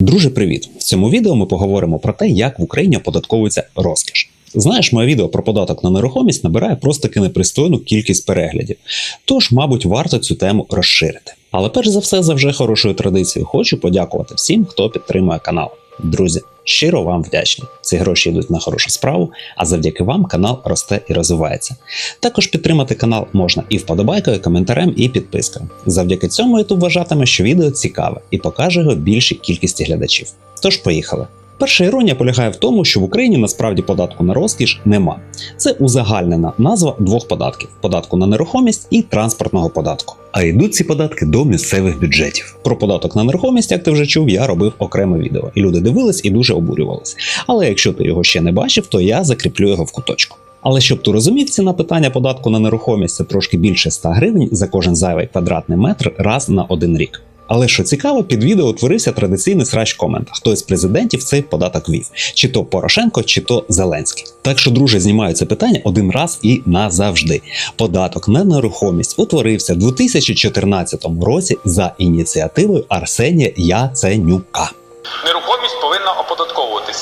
Друже, привіт! В цьому відео ми поговоримо про те, як в Україні оподатковується розкіш. Знаєш, моє відео про податок на нерухомість набирає просто таки непристойну кількість переглядів. Тож, мабуть, варто цю тему розширити. Але перш за все, за вже хорошою традицією, хочу подякувати всім, хто підтримує канал. Друзі, щиро вам вдячні. Ці гроші йдуть на хорошу справу, а завдяки вам канал росте і розвивається. Також підтримати канал можна і вподобайкою, коментарем, і підпискою. Завдяки цьому YouTube вважатиме, що відео цікаве і покаже його більшій кількості глядачів. Тож поїхали. Перша іронія полягає в тому, що в Україні насправді податку на розкіш нема. Це узагальнена назва двох податків: податку на нерухомість і транспортного податку. А йдуть ці податки до місцевих бюджетів. Про податок на нерухомість, як ти вже чув, я робив окреме відео, і люди дивились і дуже обурювались. Але якщо ти його ще не бачив, то я закріплю його в куточку. Але щоб ти розумів, ціна питання податку на нерухомість це трошки більше 100 гривень за кожен зайвий квадратний метр раз на один рік. Але що цікаво, під відео утворився традиційний срач в коментах. Хто із президентів цей податок вів, чи то Порошенко, чи то Зеленський. Так що, друже, знімаю це питання один раз і назавжди. Податок на нерухомість утворився в 2014 році за ініціативою Арсенія Яценюка. Нерухомість.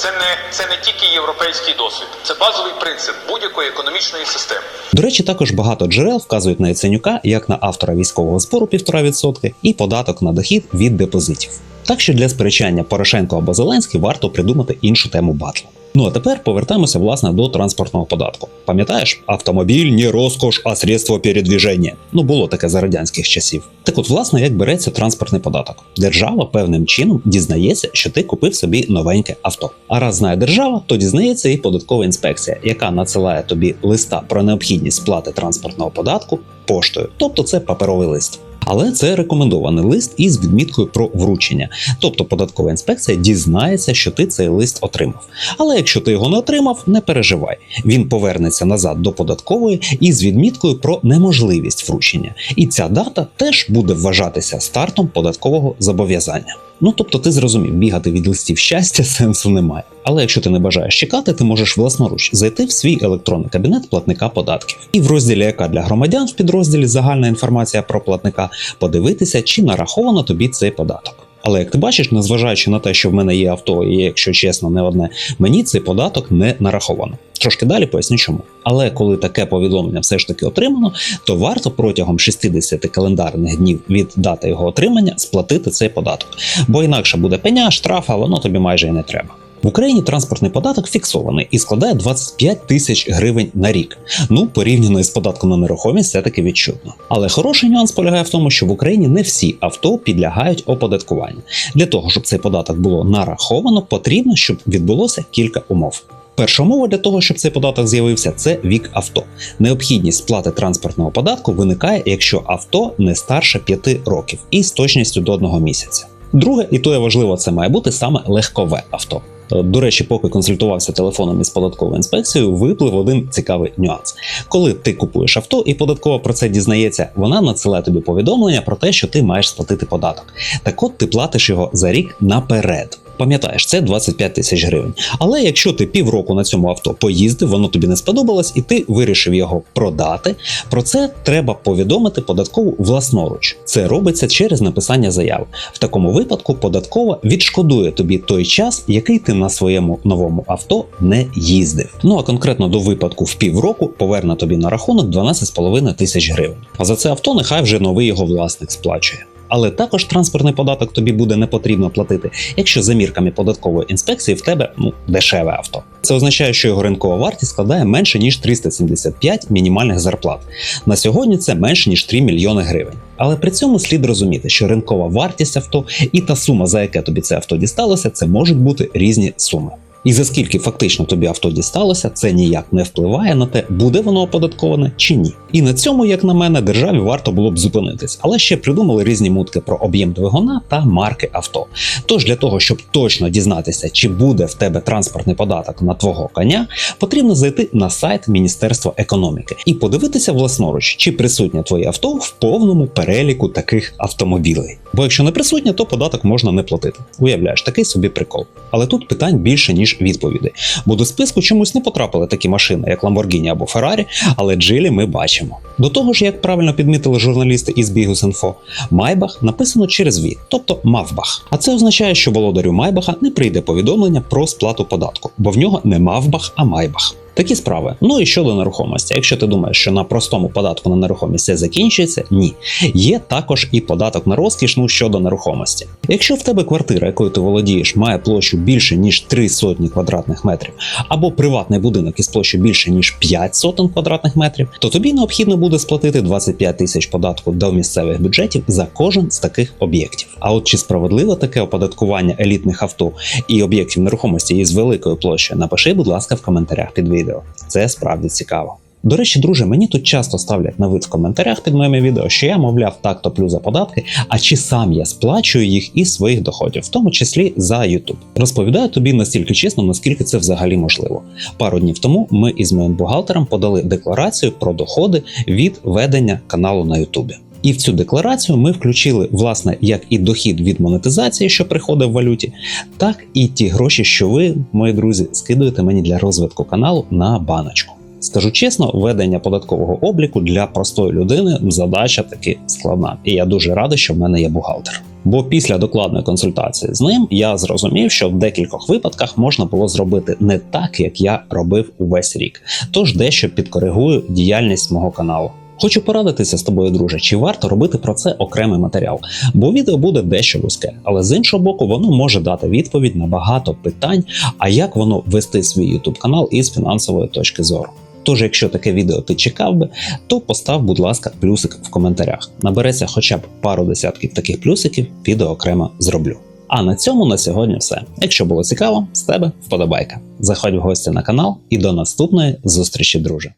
Це не це не тільки європейський досвід, це базовий принцип будь-якої економічної системи. До речі, також багато джерел вказують на Яценюка як на автора військового збору 1,5% і податок на дохід від депозитів. Так що для сперечання Порошенко або Зеленський варто придумати іншу тему батлу. Ну а тепер повертаємося власне до транспортного податку. Пам'ятаєш, автомобіль не розкош, а средство передвіження. Ну було таке за радянських часів. Так от, власне, як береться транспортний податок. Держава певним чином дізнається, що ти купив собі новеньке авто. А раз знає держава, то дізнається і податкова інспекція, яка надсилає тобі листа про необхідність сплати транспортного податку поштою, тобто це паперовий лист. Але це рекомендований лист із відміткою про вручення. Тобто податкова інспекція дізнається, що ти цей лист отримав. Але якщо ти його не отримав, не переживай. Він повернеться назад до податкової із відміткою про неможливість вручення. І ця дата теж буде вважатися стартом податкового зобов'язання. Ну тобто, ти зрозумів, бігати від листів щастя сенсу немає. Але якщо ти не бажаєш чекати, ти можеш власноруч зайти в свій електронний кабінет платника податків. І в розділі яка для громадян в підрозділі загальна інформація про платника подивитися, чи нараховано тобі цей податок. Але як ти бачиш, незважаючи на те, що в мене є авто, і якщо чесно, не одне, мені цей податок не нараховано. Трошки далі поясню чому. Але коли таке повідомлення все ж таки отримано, то варто протягом 60 календарних днів від дати його отримання сплатити цей податок. Бо інакше буде пеня, штраф, а воно тобі майже і не треба. В Україні транспортний податок фіксований і складає 25 тисяч гривень на рік. Ну, порівняно із податком на нерухомість, це таки відчутно. Але хороший нюанс полягає в тому, що в Україні не всі авто підлягають оподаткуванню. Для того, щоб цей податок було нараховано, потрібно, щоб відбулося кілька умов. Перша умова для того, щоб цей податок з'явився, це вік авто. Необхідність сплати транспортного податку виникає, якщо авто не старше 5 років і з точністю до одного місяця. Друге, і то є важливо, це має бути саме легкове авто. До речі, поки консультувався телефоном із податковою інспекцією, виплив один цікавий нюанс. Коли ти купуєш авто і податкова про це дізнається, вона надсилає тобі повідомлення про те, що ти маєш сплатити податок. Так от ти платиш його за рік наперед. Пам'ятаєш, це 25 тисяч гривень. Але якщо ти півроку на цьому авто поїздив, воно тобі не сподобалось, і ти вирішив його продати. Про це треба повідомити податкову власноруч. Це робиться через написання заяви. В такому випадку податкова відшкодує тобі той час, який ти на своєму новому авто не їздив. Ну а конкретно до випадку в півроку поверне тобі на рахунок 12,5 тисяч гривень. А за це авто нехай вже новий його власник сплачує. Але також транспортний податок тобі буде не потрібно платити, якщо за мірками податкової інспекції в тебе ну дешеве авто. Це означає, що його ринкова вартість складає менше ніж 375 мінімальних зарплат. На сьогодні це менше ніж 3 мільйони гривень. Але при цьому слід розуміти, що ринкова вартість авто і та сума, за яке тобі це авто дісталося, це можуть бути різні суми. І за скільки фактично тобі авто дісталося, це ніяк не впливає на те, буде воно оподатковане чи ні. І на цьому, як на мене, державі варто було б зупинитись, але ще придумали різні мутки про об'єм двигуна та марки авто. Тож для того, щоб точно дізнатися, чи буде в тебе транспортний податок на твого коня, потрібно зайти на сайт Міністерства економіки і подивитися власноруч, чи присутнє твоє авто в повному переліку таких автомобілей. Бо якщо не присутня, то податок можна не платити. Уявляєш, такий собі прикол. Але тут питань більше ніж відповідей. Бо до списку чомусь не потрапили такі машини, як Lamborghini або Ferrari, але джилі ми бачимо. До того ж, як правильно підмітили журналісти із Бігус.Інфо, Майбах написано через «ві», тобто Мавбах. А це означає, що володарю Майбаха не прийде повідомлення про сплату податку, бо в нього не Мавбах, а Майбах. Такі справи. Ну і щодо нерухомості. Якщо ти думаєш, що на простому податку на нерухомість все закінчується, ні. Є також і податок на розкішну щодо нерухомості. Якщо в тебе квартира, якою ти володієш, має площу більше ніж 3 сотні квадратних метрів, або приватний будинок із площею більше ніж 5 сотень квадратних метрів, то тобі необхідно буде сплатити 25 тисяч податку до місцевих бюджетів за кожен з таких об'єктів. А от чи справедливе таке оподаткування елітних авто і об'єктів нерухомості із великою площею, напиши, будь ласка, в коментарях під відео. Це справді цікаво. До речі, друже, мені тут часто ставлять на вид в коментарях під моїми відео, що я, мовляв, так топлю за податки, а чи сам я сплачую їх із своїх доходів, в тому числі за YouTube. Розповідаю тобі настільки чесно, наскільки це взагалі можливо. Пару днів тому ми із моїм бухгалтером подали декларацію про доходи від ведення каналу на YouTube. І в цю декларацію ми включили власне як і дохід від монетизації, що приходить в валюті, так і ті гроші, що ви, мої друзі, скидуєте мені для розвитку каналу на баночку. Скажу чесно, ведення податкового обліку для простої людини задача таки складна, і я дуже радий, що в мене є бухгалтер. Бо після докладної консультації з ним я зрозумів, що в декількох випадках можна було зробити не так, як я робив увесь рік. Тож дещо підкоригую діяльність мого каналу. Хочу порадитися з тобою, друже, чи варто робити про це окремий матеріал, бо відео буде дещо вузьке, але з іншого боку, воно може дати відповідь на багато питань, а як воно вести свій YouTube канал із фінансової точки зору. Тож, якщо таке відео ти чекав би, то постав, будь ласка, плюсик в коментарях. Набереться хоча б пару десятків таких плюсиків, відео окремо зроблю. А на цьому на сьогодні все. Якщо було цікаво, з тебе вподобайка. Заходь в гості на канал і до наступної зустрічі, друже.